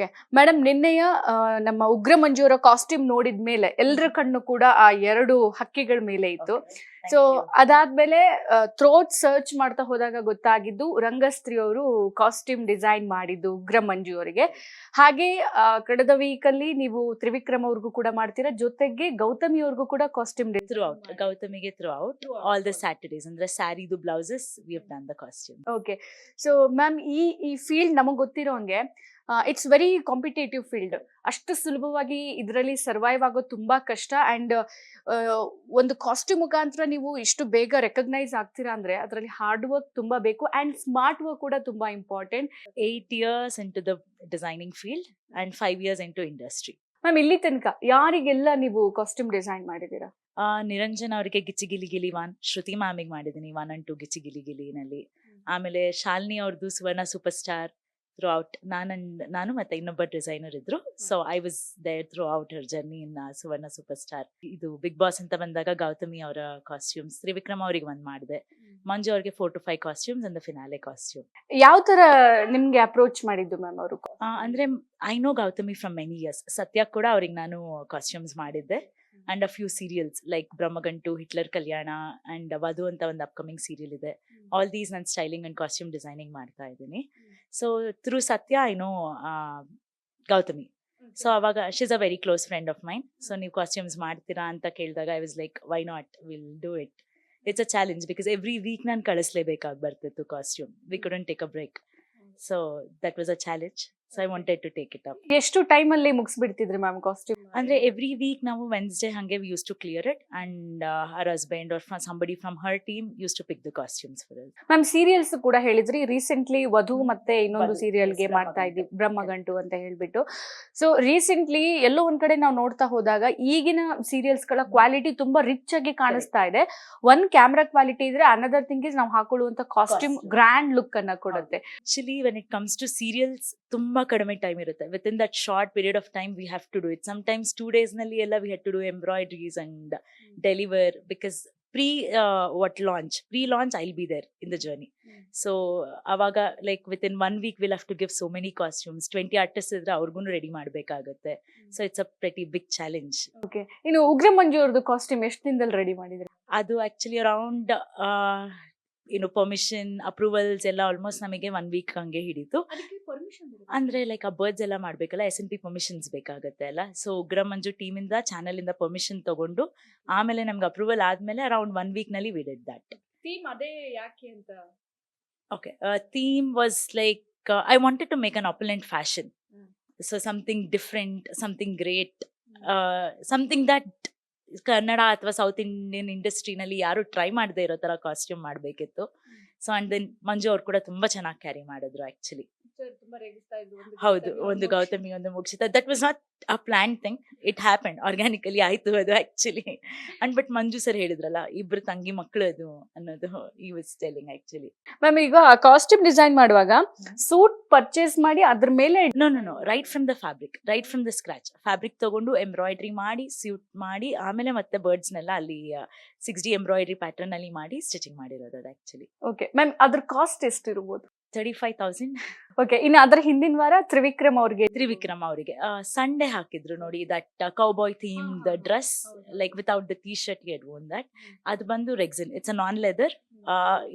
Okay. Madam ನಿನ್ನೆಯ ನಮ್ಮ ಉಗ್ರ ಮಂಜೂರ ಕಾಸ್ಟ್ಯೂಮ್ ನೋಡಿದ ಮೇಲೆ ಎಲ್ಲರ ಕಣ್ಣು ಕೂಡ ಆ ಎರಡು ಹಕ್ಕಿಗಳ ಮೇಲೆ ಇತ್ತು. ಸೊ ಅದಾದ್ಮೇಲೆ ಥ್ರೋಟ್ ಸರ್ಚ್ ಮಾಡ್ತಾ ಹೋದಾಗ ಗೊತ್ತಾಗಿದ್ದು ರಂಗಸ್ತ್ರಿ ಅವರು ಕಾಸ್ಟ್ಯೂಮ್ ಡಿಸೈನ್ ಮಾಡಿದ್ದು ಉಗ್ರ ಮಂಜು ಅವರಿಗೆ ಹಾಗೆ ಆ, ಕಳೆದ ವೀಕ್ ಅಲ್ಲಿ ನೀವು ತ್ರಿವಿಕ್ರಮ್ ಅವ್ರಿಗೂ ಕೂಡ ಮಾಡ್ತೀರಾ ಜೊತೆಗೆ ಗೌತಮಿ ಅವ್ರಿಗೂ ಕೂಡ ಕಾಸ್ಟ್ಯೂಮ್ ಥ್ರೂ ಔಟ್ ಗೌತಮಿಗೆ throughout all the Saturdays ಅಂದ್ರೆ ಸ್ಯಾರಿದು blouses we have done the costume okay so ma'am ಈ ಈ ಫೀಲ್ಡ್ ನಮಗೆ ಗೊತ್ತಿರೋ ಹಂಗೆ ಇಟ್ಸ್ ವೆರಿ ಕಾಂಪಿಟೇಟಿವ್ ಫೀಲ್ಡ್ ಅಷ್ಟು ಸುಲಭವಾಗಿ ಇದರಲ್ಲಿ ಸರ್ವೈವ್ ಆಗೋದು ತುಂಬ ಕಷ್ಟ ಆ್ಯಂಡ್ ಒಂದು ಕಾಸ್ಟ್ಯೂಮ್ ಮುಖಾಂತರ ನೀವು ಇಷ್ಟು ಬೇಗ ರೆಕಗ್ನೈಸ್ ಆಗ್ತೀರಾ ಅಂದರೆ ಅದರಲ್ಲಿ ಹಾರ್ಡ್ ವರ್ಕ್ ತುಂಬ ಬೇಕು ಆ್ಯಂಡ್ ಸ್ಮಾರ್ಟ್ ವರ್ಕ್ ಕೂಡ ತುಂಬ important eight years into the designing field and five years into industry ma'am ಇಲ್ಲಿ ತನಕ ಯಾರಿಗೆಲ್ಲ ನೀವು ಕಾಸ್ಟ್ಯೂಮ್ ಡಿಸೈನ್ ಮಾಡಿದ್ದೀರಾ? ನಿರಂಜನ್ ಅವರಿಗೆ ಗಿಲಿ ಗಿಲಿ ಒನ್ ಶ್ರುತಿ ಮ್ಯಾಮಿಗೆ ಮಾಡಿದ್ದೀನಿ ಒನ್ ಅಂಡ್ ಟು ಗಿಲಿ ಗಿಲಿನಲ್ಲಿ. ಆಮೇಲೆ ಶಾಲಿನಿ ಅವ್ರದ್ದು Suvarna super star throughout ನಾನು ನಾನು ಮತ್ತೆ ಇನ್ನೊಬ್ಬ ಡಿಸೈನರ್ ಇದ್ರು. So I was there throughout her journey in Suvarna super star ಇದು ಬಿಗ್ ಬಾಸ್ ಅಂತ ಬಂದಾಗ ಗೌತಮಿ ಅವರ ಕಾಸ್ಟ್ಯೂಮ್ಸ್ ತ್ರಿವಿಕ್ರಮ್ ಅವ್ರಿಗೆ ಒಂದು ಮಾಡಿದೆ. ಮಂಜು ಅವ್ರಿಗೆ four to five costumes and finale costume ಯಾವ ತರ ನಿಮ್ಗೆ ಅಪ್ರೋಚ್ ಮಾಡಿದ್ದು ಮ್ಯಾಮ್ ಅವರು? ಅಂದ್ರೆ I know Gautami from many years Satya ಕೂಡ ಅವ್ರಿಗೆ ನಾನು ಕಾಸ್ಟ್ಯೂಮ್ಸ್ ಮಾಡಿದ್ದೆ. And a few serials like Brahmagantu Hitler Kalyana and Vadhu ಅಂತ ಒಂದು ಅಪ್ಕಮಿಂಗ್ ಸೀರಿಯಲ್ ಇದೆ. ಆಲ್ ದೀಸ್ ನಾನು ಸ್ಟೈಲಿಂಗ್ ಅಂಡ್ ಕಾಸ್ಟ್ಯೂಮ್ ಡಿಸೈನಿಂಗ್ ಮಾಡ್ತಾ ಇದ್ದೀನಿ. So through Satya I know Gautami so ಅವಾಗ she's a very close friend of mine so ನೀವು costumes ಮಾಡ್ತೀರಾ ಅಂತ ಕೇಳಿದಾಗ I was like why not will do it it's a challenge because every week ನಾನು ಕಳಿಸ್ಲೇಬೇಕಾಗಿ ಬರ್ತಿತ್ತು costume we couldn't take a break so that was a challenge so I wanted to take it up ಎಷ್ಟು ಟೈಮಲ್ಲಿ ಮುಗಿಸ್ಬಿಡ್ತಿದ್ರಿ ma'am costume ಅಂದ್ರೆ every week ನಾವು Wednesday ಹಂಗೆ use to clear it and her husband or somebody from her team use to pick the costumes for ma'am serials ಕೂಡ ಹೇಳಿದ್ರಿ. Recently ವಧು ಮತ್ತೆ ಇನ್ನೊಂದು ಸೀರಿಯಲ್ಗೆ ಮಾಡ್ತಾ ಇದ್ವಿ ಬ್ರಹ್ಮಗಂಟು. ಅಂತ ಹೇಳ್ಬಿಟ್ಟು. ಸೊ ರೀಸೆಂಟ್ಲಿ ಎಲ್ಲೋ ಒಂದ್ ಕಡೆ ನಾವು ನೋಡ್ತಾ ಹೋದಾಗ ಈಗಿನ ಸೀರಿಯಲ್ಸ್ಗಳ ಕ್ವಾಲಿಟಿ ತುಂಬಾ ರಿಚ್ ಆಗಿ ಕಾಣಿಸ್ತಾ ಇದೆ. ಒಂದ್ ಕ್ಯಾಮ್ರಾ ಕ್ವಾಲಿಟಿ ಇದ್ರೆ ಅನದರ್ ಥಿಂಗ್ ಇಸ್ ನಾವು ಹಾಕೊಳ್ಳುವಂತ ಕಾಸ್ಟ್ಯೂಮ್. ಗ್ರ್ಯಾಂಡ್ ಲುಕ್ ಅನ್ನ ಕೊಡುತ್ತೆ. Actually when it comes to serials ತುಂಬಾ ಕಡಿಮೆ ಟೈಮ್ ಇರುತ್ತೆ. Within that short period of time we have to do it sometimes two ಡೇಸ್ನಲ್ಲಿ ಎಲ್ಲ we had to do embroideries and deliver because pre what launch pre launch I'll be there in the journey so ಅವಾಗ like within one week will have to give so many costumes twenty artist ಇದ್ರೆ ಅವ್ರಿಗೂ ready ಮಾಡಬೇಕಾಗುತ್ತೆ. So it's a pretty big challenge okay ಇನ್ನು ಉಗ್ರ ಮಂಜು ಅವ್ರದ್ದು costume ಎಷ್ಟು ದಿನದಲ್ಲಿ ready ಮಾಡಿದ್ರೆ? ಅದು ಆಕ್ಚುಲಿ ಅರೌಂಡ್ ಏನು ಪರ್ಮಿಷನ್ ಅಪ್ರೂವಲ್ಸ್ ಎಲ್ಲ ಆಲ್ಮೋಸ್ಟ್ ನಮಗೆ ಒನ್ ವೀಕ್ ಹಂಗೆ ಹಿಡಿತು. ಅಂದ್ರೆ ಲೈಕ್ ಆ ಬರ್ಡ್ಸ್ ಎಲ್ಲ ಮಾಡ್ಬೇಕಲ್ಲ ಎಸ್ ಎನ್ ಪಿ ಪರ್ಮಿಷನ್ಸ್ ಬೇಕಾಗುತ್ತೆ ಅಲ್ಲ. ಸೊ ಉಗ್ರಮಂಜು ಟೀಮ್ ಟೀಮಿಂದ ಚಾನಲ್ ಇಂದ ಪರ್ಮಿಷನ್ ತಗೊಂಡು ಆಮೇಲೆ ನಮ್ಗೆ ಅಪ್ರೂವಲ್ ಆದ್ಮೇಲೆ ಅರೌಂಡ್ ಒನ್ ವೀಕ್ನಲ್ಲಿ ವಿ ಡಿಡ್ ದಟ್ ಥೀಮ್ ಅದೇ ಯಾಕೆ ಅಂತ? Okay theme was like I wanted to make an opulent fashion. So something different something great something that Kannada ಅಥವಾ ಸೌತ್ ಇಂಡಿಯನ್ ಇಂಡಸ್ಟ್ರಿನಲ್ಲಿ ಯಾರು ಟ್ರೈ ಮಾಡದೇ ಇರೋ ತರ ಕಾಸ್ಟ್ಯೂಮ್ ಮಾಡಬೇಕಿತ್ತು. ಸೊ ಅಂಡ್ ದೆನ್ ಮಂಜು ಅವ್ರು ಕೂಡ ತುಂಬಾ ಚೆನ್ನಾಗಿ ಕ್ಯಾರಿ ಮಾಡಿದ್ರು ಆಕ್ಚುಲಿ ಹೌದು ಒಂದು ಗೌತಮಿ ಒಂದು ಮುಗಿಸಿದ that was not a plan thing it happen organically ಆಯ್ತು ಅದು actually and but Manju sir ಹೇಳಿದ್ರಲ್ಲ ಇಬ್ರು ತಂಗಿ ಮಕ್ಕಳು ಅದು ಅನ್ನೋದು ಈ ವಾಸ್ ಟೆಲಿಂಗ್ ಆಕ್ಚುಲಿ ಮ್ಯಾಮ್ ಈಗ ಕಾಸ್ಟ್ಯೂಮ್ ಡಿಸೈನ್ ಮಾಡುವಾಗ ಸೂಟ್ ಪರ್ಚೇಸ್ ಮಾಡಿ ಅದ್ರ ಮೇಲೆ no no no right from the fabric right from the scratch fabric ತಗೊಂಡು ಎಂಬ್ರಾಯ್ಡ್ರಿ ಮಾಡಿ ಸ್ಯೂಟ್ ಮಾಡಿ ಆಮೇಲೆ ಮತ್ತೆ ಬರ್ಡ್ಸ್ನೆಲ್ಲ ಅಲ್ಲಿ ಸಿಕ್ಸ್ ಡಿ ಎಂಬ್ರಾಯ್ಡ್ರಿ ಪ್ಯಾಟರ್ನ್ ಅಲ್ಲಿ ಮಾಡಿ ಸ್ಟಿಚಿಂಗ್ ಮಾಡಿರೋದು ಅದು ಆಕ್ಚುಲಿ ಓಕೆ ಮ್ಯಾಮ್ ಅದ್ರ ಕಾಸ್ಟ್ ಎಷ್ಟಿರ್ಬೋದು? ತರ್ಟಿ ಫೈವ್ ತೌಸಂಡ್ ಓಕೆ ಇನ್ನು ಅದ್ರ ಹಿಂದಿನ ವಾರ ತ್ರಿವಿಕ್ರಮ್ ಅವ್ರಿಗೆ. ತ್ರಿವಿಕ್ರಮ್ ಅವರಿಗೆ. ಸಂಡೇ ಹಾಕಿದ್ರು ನೋಡಿ that cowboy theme the dress like without the T shirt get on that ಅದು ಬಂದು rexine it's a non leather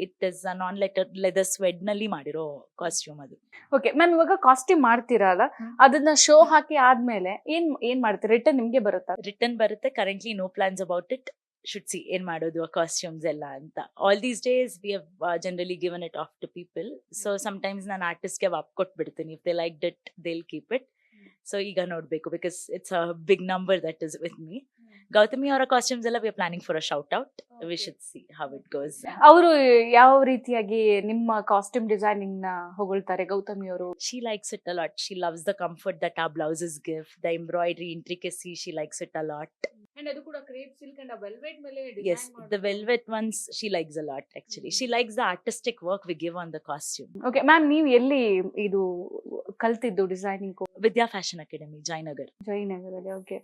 it is a non letter leather ಸ್ವೆಡ್ನಲ್ಲಿ ಮಾಡಿರೋ ಕಾಸ್ಟ್ಯೂಮ್ ಅದು. ಓಕೆ ಮ್ಯಾಮ್ ಇವಾಗ ಕಾಸ್ಟ್ಯೂಮ್ ಮಾಡ್ತೀರಲ್ಲ. ಅದನ್ನ ಶೋ ಹಾಕಿ ಆದ್ಮೇಲೆ ಏನ್ ಏನ್ ಮಾಡ್ತೀರಾ? ರಿಟರ್ನ್ ನಿಮ್ಗೆ ಬರುತ್ತಾ? ರಿಟರ್ನ್ ಬರುತ್ತೆ. Currently no plans about it should see ಏನ್ ಮಾಡೋದು ಕಾಸ್ಟ್ಯೂಮ್ಸ್ ಎಲ್ಲ ಅಂತ. All these days we have generally given it off to people so sometimes ನಾನು ಆರ್ಟಿಸ್ಟ್ಗೆ ವಾಪ್ ಕೊಟ್ಬಿಡ್ತೀನಿ. If they like that they'll keep it so ಈಗ ನೋಡಬೇಕು because it's a big number that is with me Gautami ಅವರ costumes ಎಲ್ಲ we are planning for a shout out we should see how it goes ಅವರು ಯಾವ ರೀತಿಯಾಗಿ ನಿಮ್ಮ costume ಡಿಸೈನಿಂಗ್ನ ಹೊಗಳ್ತಾರೆ Gautami ಅವರು? She likes it a lot. She loves the comfort that our blouses give, the embroidery intricacy. She likes it a kuda ಅದು ಕೂಡ crepe silk and velvet ಮೇಲೆ Yes, the velvet ones she likes a lot actually. She likes the artistic work we give on the costume. Okay ma'am ನೀವು ಎಲ್ಲಿ ಇದು ಕಲ್ತಿದ್ದು designing Vidya Fashion Academy, Jainagar. ಜಯನಗರಲ್ಲಿ okay